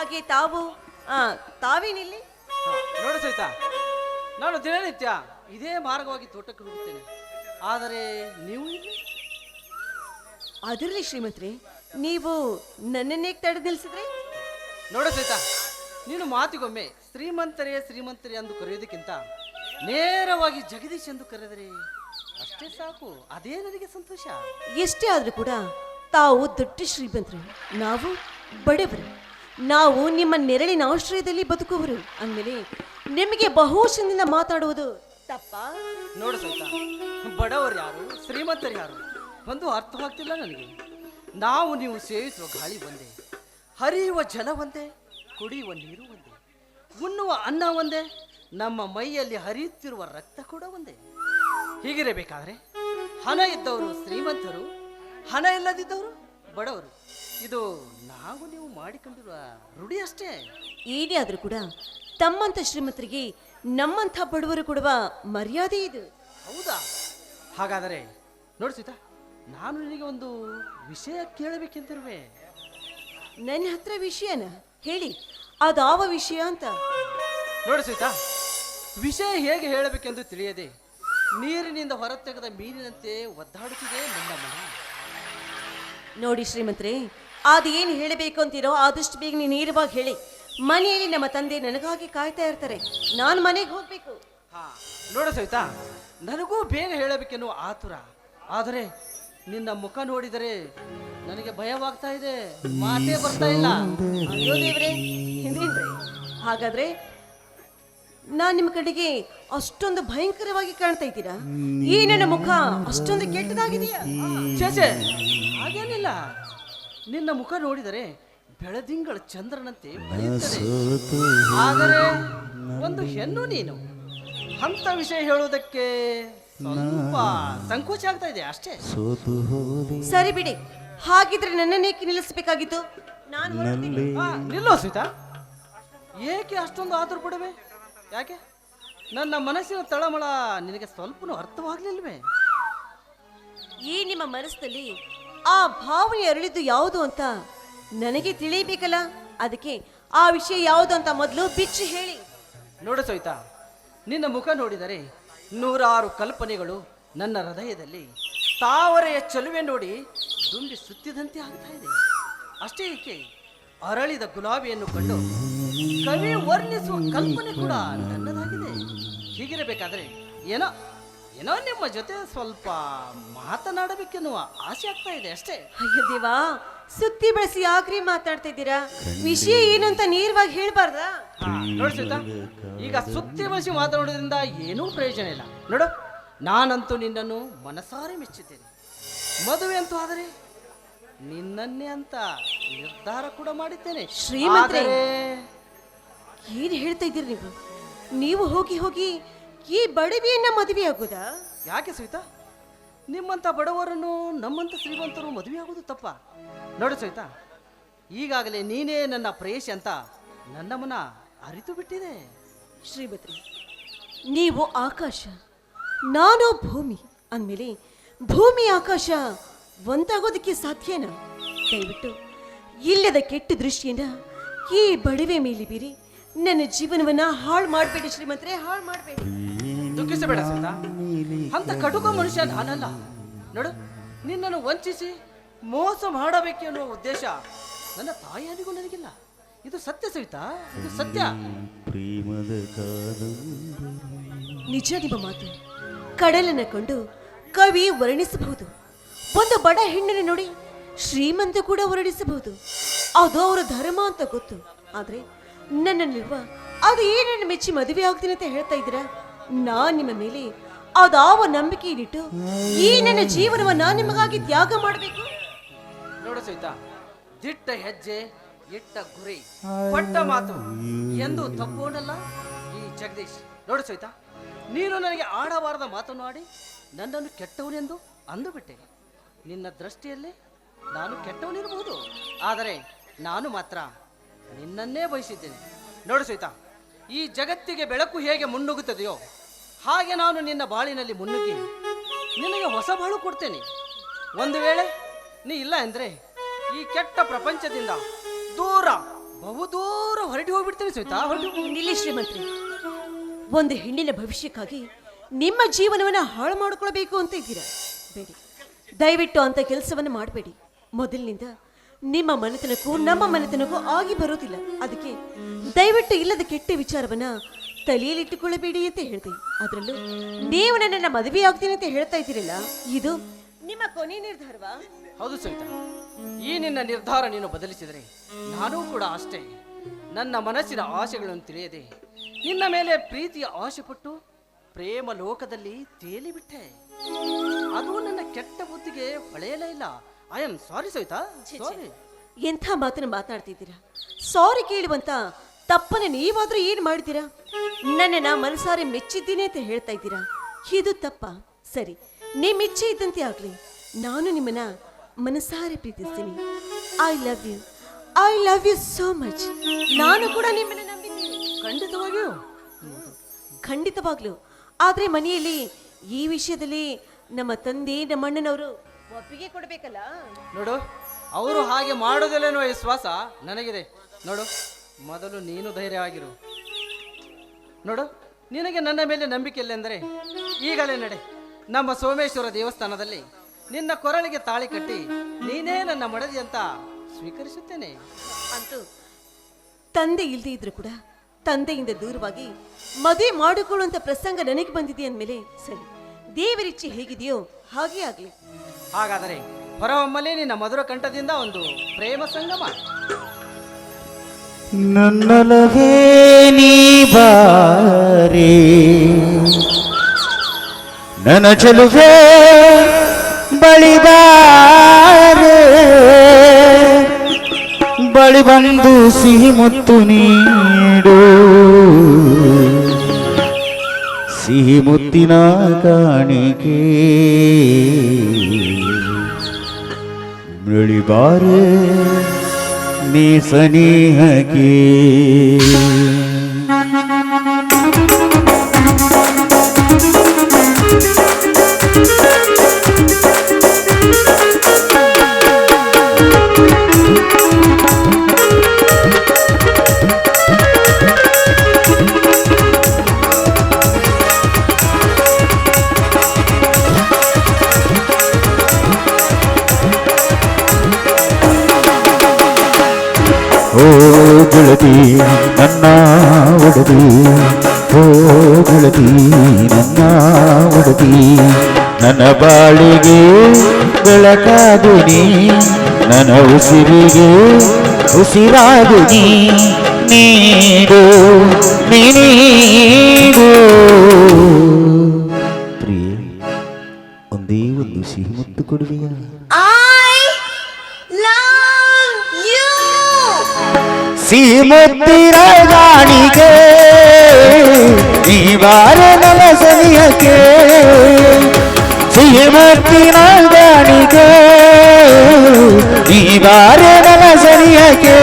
ಹಾಗೆ ತಾವು ಆ, ತಾವೇನಿಲ್ಲಿ? ನೋಡು ಸಹಿತ ನಾನು ದಿನನಿತ್ಯ ಇದೇ ಮಾರ್ಗವಾಗಿ ತೋಟಕ್ಕೆ ಹೋಗುತ್ತೇನೆ ಆದರೆ ನೀವು ಅದರಲ್ಲಿ ಶ್ರೀಮಂತ್ರಿ ನೀವು ನನ್ನನ್ನೇ ತಡೆದು ನಿಲ್ಸಿದ್ರಿ ನೋಡು ಸಹಿತ ನೀನು ಮಾತಿಗೊಮ್ಮೆ ಶ್ರೀಮಂತರೇ ಶ್ರೀಮಂತರೇ ಎಂದು ಕರೆಯೋದಕ್ಕಿಂತ ನೇರವಾಗಿ ಜಗದೀಶ್ ಎಂದು ಕರೆದರೆ ಅಷ್ಟೇ ಸಾಕು ಅದೇ ನನಗೆ ಸಂತೋಷ. ಎಷ್ಟೇ ಆದರೂ ಕೂಡ ತಾವು ದೊಡ್ಡ ಶ್ರೀಮಂತರು ನಾವು ಬಡವರು. ನಾವು ನಿಮ್ಮ ನೆರಳಿನ ಆಶ್ರಯದಲ್ಲಿ ಬದುಕುವರು. ಅಂದಮೇಲೆ ನಿಮಗೆ ಬಹುಶದಿಂದ ಮಾತಾಡುವುದು ತಪ್ಪಾ? ನೋಡು ಬಡವರು ಯಾರು, ಶ್ರೀಮಂತರು ಯಾರು? ಒಂದು ಅರ್ಥವಾಗ್ತಿಲ್ಲ ನನಗೆ. ನಾವು ನೀವು ಸೇವಿಸುವ ಗಾಳಿ ಒಂದೇ, ಹರಿಯುವ ಜಲ ಒಂದೇ, ಕುಡಿಯುವ ನೀರು ಒಂದೇ, ಉಣ್ಣುವ ಅನ್ನ ಒಂದೇ, ನಮ್ಮ ಮೈಯಲ್ಲಿ ಹರಿಯುತ್ತಿರುವ ರಕ್ತ ಕೂಡ ಒಂದೇ. ಹೀಗಿರಬೇಕಾದ್ರೆ, ಹಣ ಇದ್ದವರು ಶ್ರೀಮಂತರು, ಹಣ ಇಲ್ಲದಿದ್ದವರು ಬಡವರು. ಇದು ನಾವು ನೀವು ಮಾಡಿಕೊಂಡಿರುವ ರೂಢಿ ಅಷ್ಟೇ. ಏನೇ ಆದರೂ ಕೂಡ ತಮ್ಮಂಥ ಶ್ರೀಮಂತರಿಗೆ ನಮ್ಮಂಥ ಬಡವರು ಕೊಡುವ ಮರ್ಯಾದೆ ಇದು. ಹೌದಾ? ಹಾಗಾದರೆ ನೋಡಿ ಸೀತಾ ನಾನು ನಿನಗೆ ಒಂದು ವಿಷಯ ಕೇಳಬೇಕೆಂತಿರುವೆ. ನನ್ನ ಹತ್ರ ವಿಷಯನ? ಹೇಳಿ ಅದಾವ ವಿಷಯ ಅಂತ. ನೋಡಿ ಸೀತಾ ವಿಷಯ ಹೇಗೆ ಹೇಳಬೇಕೆಂದು ತಿಳಿಯದೆ ನೀರಿನಿಂದ ಹೊರತೆಗೆದ ಮೀನಿನಂತೆ ಒದ್ದಾಡುತ್ತಿದೆ ನನ್ನ ಮನ ನೋಡಿ ಶ್ರೀಮಂತ್ರಿ ಅದೇನು ಹೇಳಬೇಕು ಅಂತೀರೋ ಆದಷ್ಟು ಬೇಗ ನೀನು ನೇರವಾಗಿ ಹೇಳಿ. ಮನೆಯಲ್ಲಿ ನಮ್ಮ ತಂದೆ ನನಗಾಗಿ ಕಾಯ್ತಾ ಇರ್ತಾರೆ. ನಾನು ಮನೆಗೆ ಹೋಗ್ಬೇಕು. ಹಾ ನೋಡು ಸವಿತಾ ನನಗೂ ಬೇಗ ಹೇಳಬೇಕೆನ್ನುವ ಆತುರ. ಆದರೆ ನಿನ್ನ ಮುಖ ನೋಡಿದರೆ ನನಗೆ ಭಯವಾಗ್ತಾ ಇದೆ. ಮಾತೇ ಬರ್ತಾ ಇಲ್ಲ. ಅಯ್ಯೋ ದೇವ್ರೆ ಹಿಂದೇನ್ರಿ? ಹಾಗಾದ್ರೆ ನಾನ್ ನಿಮ್ಮ ಕಡೆಗೆ ಅಷ್ಟೊಂದು ಭಯಂಕರವಾಗಿ ಕಾಣ್ತಾ ಇದ್ದೀರಾ? ಈ ನನ್ನ ಮುಖ ಅಷ್ಟೊಂದು ಕೆಟ್ಟದಾಗಿದೆಯಾ? ಚೇಚೆ ಹಾಗೇನಿಲ್ಲ. ನಿನ್ನ ಮುಖ ನೋಡಿದರೆ ಬೆಳದಿಂಗಳ ಚಂದ್ರನಂತೆ ಬೆಳೆಯುತ್ತದೆ ಆದರೆ ಒಂದು ಹೆಣ್ಣು ನೀನು. ಅಂತ ವಿಷಯ ಹೇಳುವುದಕ್ಕೆ ಸ್ವಲ್ಪ ಸಂಕೋಚ ಆಗ್ತಾ ಇದೆ ಅಷ್ಟೇ. ಸರಿ ಬಿಡಿ. ಹಾಗಿದ್ರೆ ನನ್ನನ್ನೇಕೆ ನಿಲ್ಲಿಸ್ಬೇಕಾಗಿತ್ತು? ನಾನು. ಆ, ನಿಲ್ಲೋ ಸೀತಾ. ಏಕೆ ಅಷ್ಟೊಂದು ಆತುರ ಪಡುವೆ? ಯಾಕೆ? ನನ್ನ ಮನಸ್ಸಿನ ತಳಮಳ ನಿನಗೆ ಸ್ವಲ್ಪನೂ ಅರ್ಥವಾಗ್ಲಿಲ್ವೇ? ಈ ನಿಮ್ಮ ಮನಸ್ಸಿನಲ್ಲಿ ಆ ಭಾವನೆ ಅರಳಿದ್ದು ಯಾವುದು ಅಂತ ನನಗೆ ತಿಳಿಯಬೇಕಲ್ಲ? ಅದಕ್ಕೆ ಆ ವಿಷಯ ಯಾವುದು ಅಂತ ಮೊದಲು ಬಿಚ್ಚಿ ಹೇಳಿ. ನೋಡು ಸವಿತಾ, ನಿನ್ನ ಮುಖ ನೋಡಿದರೆ ನೂರಾರು ಕಲ್ಪನೆಗಳು ನನ್ನ ಹೃದಯದಲ್ಲಿ ತಾವರೆಯ ಚಲುವೆ ನೋಡಿ ದುಂಬಿ ಸುತ್ತಿದಂತೆ ಆಗ್ತಾ ಇದೆ. ಅಷ್ಟೇ ಏಕೆ, ಅರಳಿದ ಗುಲಾಬಿಯನ್ನು ಕಂಡು ಕವಿ ವರ್ಣಿಸುವ ಕಲ್ಪನೆ ಕೂಡ ನನ್ನದಾಗಿದೆ. ಹೀಗಿರಬೇಕಾದ್ರೆ ಏನೋ ಏನೋ ನಿಮ್ಮ ಜೊತೆ ಸ್ವಲ್ಪ ಮಾತನಾಡಬೇಕೆನ್ನುವ ಆಸೆ ಆಗ್ತಾ ಇದೆ ಅಷ್ಟೇ. ಅಯ್ಯೋ ದೇವಾ ಸುತ್ತಿ ಬೆಳೆಸಿ ಯಾಕ್ರಿ ಮಾತಾಡ್ತಾ ಇದ್ದೀರಾ? ವಿಷಯ ಏನು ಅಂತ ನೇರವಾಗಿ ಹೇಳ್ಬಾರ್ದಾ? ಹಾ, ನೋಡು ಸೀತಾ ಈಗ ಸುತ್ತಿ ಬಳಸಿ ಮಾತನಾಡೋದ್ರಿಂದ ಏನೂ ಪ್ರಯೋಜನ ಇಲ್ಲ. ನೋಡು ನಾನಂತೂ ನಿನ್ನನ್ನು ಮನಸಾರೆ ಮೆಚ್ಚುತ್ತೇನೆ ಮದುವೆ ಅಂತೂ ಆದರೆ ನಿನ್ನನ್ನೇ ಅಂತ ನಿರ್ಧಾರ ಕೂಡ ಮಾಡಿದ್ದೇನೆ. ಶ್ರೀಮಂತ ಆದರೆ ಏನ್ ಹೇಳ್ತಾ ಇದ್ದೀರಿ ನೀವು? ನೀವು ಹೋಗಿ ಹೋಗಿ ಈ ಬಡವಿಯನ್ನ ಮದುವೆ ಆಗುದ? ಯಾಕೆ ಸವಿತಾ? ನಿಮ್ಮಂಥ ಬಡವರನ್ನು ನಮ್ಮಂಥ ಶ್ರೀಮಂತರು ಮದುವೆ ಆಗೋದು ತಪ್ಪ. ನೋಡು ಸವಿತಾ ಈಗಾಗಲೇ ನೀನೇ ನನ್ನ ಪ್ರೇಯಸಿ ಅಂತ ನನ್ನ ಮನ ಅರಿತು ಬಿಟ್ಟಿದೆ. ಶ್ರೀಮತಿ ನೀವು ಆಕಾಶ ನಾನು ಭೂಮಿ ಅಂದಮೇಲೆ ಭೂಮಿ ಆಕಾಶ ಒಂದಾಗೋದಕ್ಕೆ ಸಾಧ್ಯನಾ? ದಯವಿಟ್ಟು ಇಲ್ಲದ ಕೆಟ್ಟ ದೃಷ್ಟಿಯನ್ನ ಈ ಬಡವೆ ಮೇಲೆ ಬೀರಿ ನನ್ನ ಜೀವನವನ್ನ ಹಾಳು ಮಾಡಬೇಡಿ ಶ್ರೀಮಂತರೇ ಹಾಳು ಮಾಡಬೇಡಿ. ದುಃಖಿಸಬೇಡ ಸೀತಾ ಅಂತ ಕಟುಕ ಮನುಷ್ಯ ನಾನಲ್ಲ ನೋಡು ನಿನ್ನನ್ನು ವಂಚಿಸಿ ಮೋಸ ಮಾಡಬೇಕು ಅನ್ನುವ ಉದ್ದೇಶ ನನ್ನ ತಾಯಿಯಾರಿಗೂ ನನಗಿಲ್ಲ. ಇದು ಸತ್ಯ ಸವಿತಾ? ಇದು ಸತ್ಯ. ಪ್ರೇಮದ ನಿಜ ನಿಮ್ಮ ಮಾತು. ಕಡಲನ್ನ ಕಂಡು ಕವಿ ವರ್ಣಿಸಬಹುದು. ಒಂದು ಬಡ ಹೆಣ್ಣನ್ನು ನೋಡಿ ಶ್ರೀಮಂತ ಕೂಡ ವರ್ಣಿಸಬಹುದು. ಅದು ಅವರ ಧರ್ಮ ಅಂತ ಗೊತ್ತು. ಆದ್ರೆ ನನ್ನಲ್ಲಿರುವ ಅದು ಏನನ್ನು ಮೆಚ್ಚಿ ಮದುವೆ ಆಗ್ತೀನಿ ಅಂತ ಹೇಳ್ತಾ ಇದ್ದೀರಾ? ನಾನ್ ನಿಮ್ಮ ಮೇಲೆ ಅದಾವ ನಂಬಿಕೆ ಇಟ್ಟು ಈ ನನ್ನ ಜೀವನವನ್ನ ನಿಮಗಾಗಿ ತ್ಯಾಗ ಮಾಡಬೇಕು? ನೋಡು ಸಹಿತ ದಿಟ್ಟ ಹೆಜ್ಜೆ ಇಟ್ಟ ಗುರಿ ಕೊಟ್ಟ ಮಾತು ಎಂದು ತಪ್ಪೋಣಲ್ಲ ಈ ಜಗದೀಶ್. ನೋಡು ಸಹಿತ ನೀನು ನನಗೆ ಆಡಬಾರದ ಮಾತನ್ನು ಆಡಿ ನನ್ನನ್ನು ಕೆಟ್ಟವನೆಂದು ಅಂದುಬಿಟ್ಟೆ. ನಿನ್ನ ದೃಷ್ಟಿಯಲ್ಲಿ ನಾನು ಕೆಟ್ಟವನಿರಬಹುದು. ಆದರೆ ನಾನು ಮಾತ್ರ ನಿನ್ನನ್ನೇ ಬಯಸಿದ್ದೇನೆ. ನೋಡು ಸಹಿತ ಈ ಜಗತ್ತಿಗೆ ಬೆಳಕು ಹೇಗೆ ಮುನ್ನುಗ್ಗುತ್ತದೆಯೋ ಹಾಗೆ ನಾನು ನಿನ್ನ ಬಾಳಿನಲ್ಲಿ ಮುನ್ನುಗ್ಗಿ ನಿನಗೆ ಹೊಸ ಬಾಳು ಕೊಡ್ತೇನೆ. ಒಂದು ವೇಳೆ ನೀ ಇಲ್ಲ ಅಂದರೆ ಈ ಕೆಟ್ಟ ಪ್ರಪಂಚದಿಂದ ದೂರ ಬಹುದೂರ ಹೊರಟಿ ಹೋಗ್ಬಿಡ್ತೇನೆ ಹೊರಟು ನಿಲ್ಲಿ ಶ್ರೀಮಂತ್ರಿ, ಒಂದು ಹೆಣ್ಣಿನ ಭವಿಷ್ಯಕ್ಕಾಗಿ ನಿಮ್ಮ ಜೀವನವನ್ನ ಹಾಳು ಮಾಡಿಕೊಳ್ಬೇಕು ಅಂತ ಇದ್ದೀರಾ? ಬೇಡಿ. ದಯವಿಟ್ಟು ಅಂತ ಕೆಲಸವನ್ನು ಮಾಡಬೇಡಿ. ಮೊದಲಿನಿಂದ ನಿಮ್ಮ ಮನೆತನಕ್ಕೂ ನಮ್ಮ ಮನೆತನಕ್ಕೂ ಆಗಿ ಬರೋದಿಲ್ಲ. ಅದಕ್ಕೆ ದಯವಿಟ್ಟು ಇಲ್ಲದ ಕೆಟ್ಟ ವಿಚಾರವನ್ನ ತಲೆಯಲ್ಲಿಟ್ಟುಕೊಳ್ಳಬೇಡಿ ಅಂತ ಹೇಳ್ತೀನಿ ಅದರಲ್ಲೂ ನೀವು ನನ್ನನ್ನ ಮದುವೆ ಆಗ್ತೀನಿ ಅಂತ ಹೇಳ್ತಾ ಇದ್ದೀರಲ್ಲ ಇದು ನಿಮ್ಮ ಕೊನೆ ನಿರ್ಧಾರವಾ? ಹೌದು ಸವಿತಾ ಈ ನಿನ್ನ ನಿರ್ಧಾರ ನೀನು ಬದಲಿಸಿದರೆ ನಾನೂ ಕೂಡ ಅಷ್ಟೇ. ನನ್ನ ಮನಸ್ಸಿನ ಆಸೆಗಳನ್ನು ತಿಳಿಯದೆ ನಿನ್ನ ಮೇಲೆ ಪ್ರೀತಿಯ ಆಸೆ ಪಟ್ಟು ಪ್ರೇಮ ಲೋಕದಲ್ಲಿ ತೇಲಿಬಿಟ್ಟೆ ಅದು ನನ್ನ ಕೆಟ್ಟ ಬುದ್ಧಿಗೆ ಹೊಳೆಯಲೇ ಇಲ್ಲ. I am sorry Savita sorry ಎಂಥ ಮಾತನ್ನು ಮಾತಾಡ್ತಿದ್ದೀರಾ? ಸಾರಿ ಕೇಳುವಂತ ತಪ್ಪನ್ನ ನೀವಾದ್ರೂ ಏನ್ ಮಾಡ್ತೀರಾ? ನನ್ನನ್ನ ಮನಸಾರೆ ಮೆಚ್ಚಿದ್ದೀನಿ ಅಂತ ಹೇಳ್ತಾ ಇದ್ದೀರಾ? ಇದು ತಪ್ಪ. ಸರಿ ನಿಮ್ ಇಚ್ಛೆ ಇದ್ದಂತೆ ಆಗ್ಲಿ. ನಾನು ನಿಮ್ಮನ್ನ ಮನಸಾರೆ ಪ್ರೀತಿಸ್ತೀನಿ. I love you I love you so much ನಾನು ಕೂಡ ನಿಮ್ಮನ್ನ ನಂಬಿದ್ದೀನಿ. ಖಂಡಿತವಾಗಿಯೂ. ಖಂಡಿತವಾಗ್ಲು. ಆದ್ರೆ ಮನೆಯಲ್ಲಿ ಈ ವಿಷಯದಲ್ಲಿ ನಮ್ಮ ತಂದೆ, ನಮ್ಮ ಅಣ್ಣನವರು ಒಪ್ಪಿಗೆ ಕೊಡ್ಬೇಕಲ್ಲ? ನೋಡು, ಅವರು ಹಾಗೆ ಮಾಡೋದಿಲ್ಲ ವಿಶ್ವಾಸ ನನಗಿದೆ. ನೋಡು. ಮೊದಲು ನೀನು ಧೈರ್ಯವಾಗಿರು ನೋಡು ನಿನಗೆ ನನ್ನ ಮೇಲೆ ನಂಬಿಕೆ ಇಲ್ಲೆಂದರೆ ಈಗಲೇ ನಡೆ. ನಮ್ಮ ಸೋಮೇಶ್ವರ ದೇವಸ್ಥಾನದಲ್ಲಿ ನಿನ್ನ ಕೊರಳಿಗೆ ತಾಳಿ ಕಟ್ಟಿ ನೀನೇ ನನ್ನ ಮಡದಿ ಅಂತ ಸ್ವೀಕರಿಸುತ್ತೇನೆ. ಅಂತೂ ತಂದೆ ಇಲ್ಲದೇ ಇದ್ರು ಕೂಡ ತಂದೆಯಿಂದ ದೂರವಾಗಿ ಮದುವೆ ಮಾಡಿಕೊಳ್ಳುವಂತ ಪ್ರಸಂಗ ನನಗೆ ಬಂದಿದೆ ಅಂದಮೇಲೆ ಸರಿ ದೇವರಿಚ್ಛೆ ಹೇಗಿದೆಯೋ ಹಾಗೆ ಆಗಲಿ. ಹಾಗಾದರೆ ಹೊರಹೊಮ್ಮಲೇ ನಿನ್ನ ಮಧುರ ಕಂಠದಿಂದ ಒಂದು ಪ್ರೇಮ ಸಂಗಮ. ನನ್ನಲವೇ ನೀ ಬಾರೆ. ನನ್ನ ಚಲುವೆ ಬಳಿ ಬಾರೆ. ಬಳಿ ಬಂದು ಸಿಹಿ ಮುತ್ತು ನೀಡು. ಸಿಹಿ ಮುತ್ತಿನ ಕಾಣಿಕೆ. ಬೆಳಿಬಾರೆ ನೀ ಸನಿಹಕ್ಕೆ ಓ ಒಡದಿ ಓ ಗೆಳತಿ, ನನ್ನ ಒಡದಿ ನನ್ನ ಬಾಳಿಗೆ ಬೆಳಕಾದು ನೀ, ನನ್ನ ಉಸಿರಿಗೆ ಉಸಿರಾದು ನೀಡು ನೀಡು. ಪ್ರಿಯೆ, ಒಂದೇ ಒಂದು ಸಿಹಿ ಮುತ್ತು ಕೊಡುವೆಯಾ? ಸಿಹಿಮುತ್ತಿರ ಗಾಣಿಗೆ ಈ ಬಾರ ನನ್ನ ಸನಿಯಕ್ಕೆ ಸಿಹಿಮುತ್ತಿನ ಗಾಣಿಗೆ ಈ ಬಾರ ನನ್ನ ಸನಿಯಕ್ಕೆ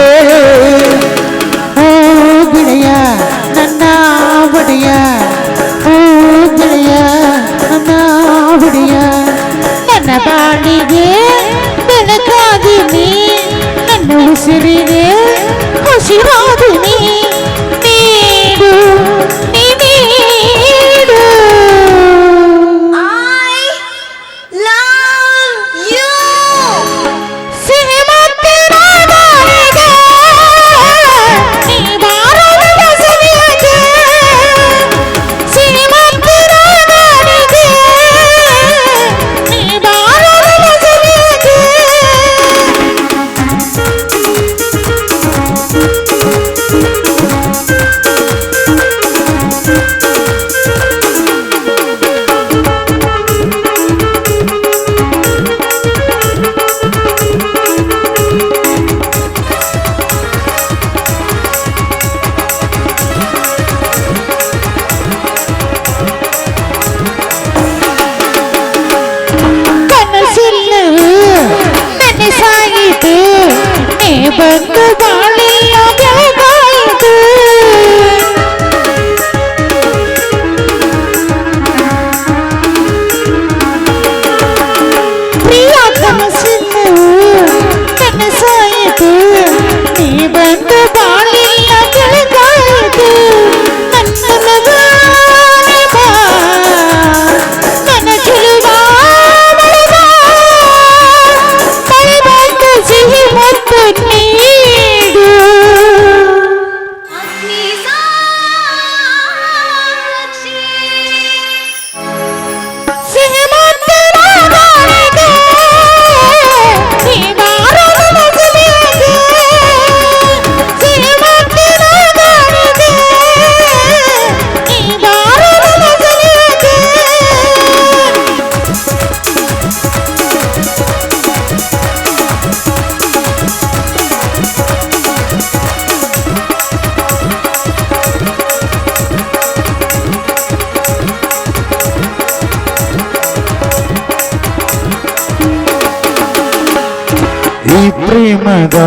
ಪ್ರೇಮದ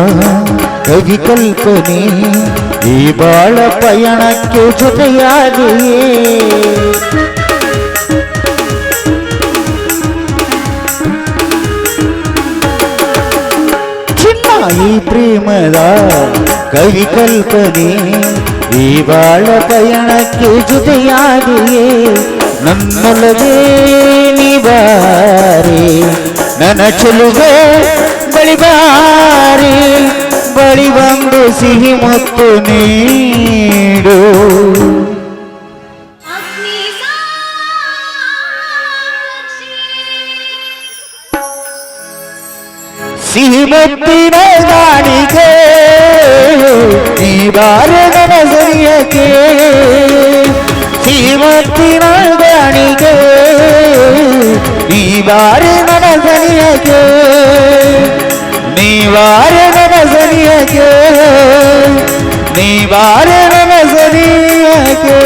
ಕವಿ ಕಲ್ಪನೆ ಈ ಬಾಳ ಪಯಣಕ್ಕೆ ಜೊತೆಯಾಗಿಯೇ ಚಿನ್ನ ಈ ಪ್ರೇಮದ ಕವಿ ಕಲ್ಪನೆ ಈ ಬಾಳ ಪಯಣಕ್ಕೆ ಜೊತೆಯಾಗಿಯೇ ನನ್ನೊಳಗೆ ನಿವಾರಿ ನನ್ನ ಚೆಲುವೆ ಬಳಿ ಬಾರಿ ಬಳಿ ಬಂದು ಸಿಹಿ ಮುತ್ತು ನೀಡು ಸಿಹಿ ಮುತ್ತಿನ ಗಾಣಿಗೆ ಈ ಬಾರ ನನ್ನ ಸರಿಯಕ್ಕೆ ಸಿಹಿ ಮುತ್ತಿನ ಗಾಣಿಗೆ ಈ ಬಾರ ನನ್ನ ಸರಿಯಕ್ಕೆ ನೀವಾರ ನನ್ನ ಸರಿಯಕ್ಕೆ ನೀವಾರ ನನ್ನ ಸರಿಯಕ್ಕೆ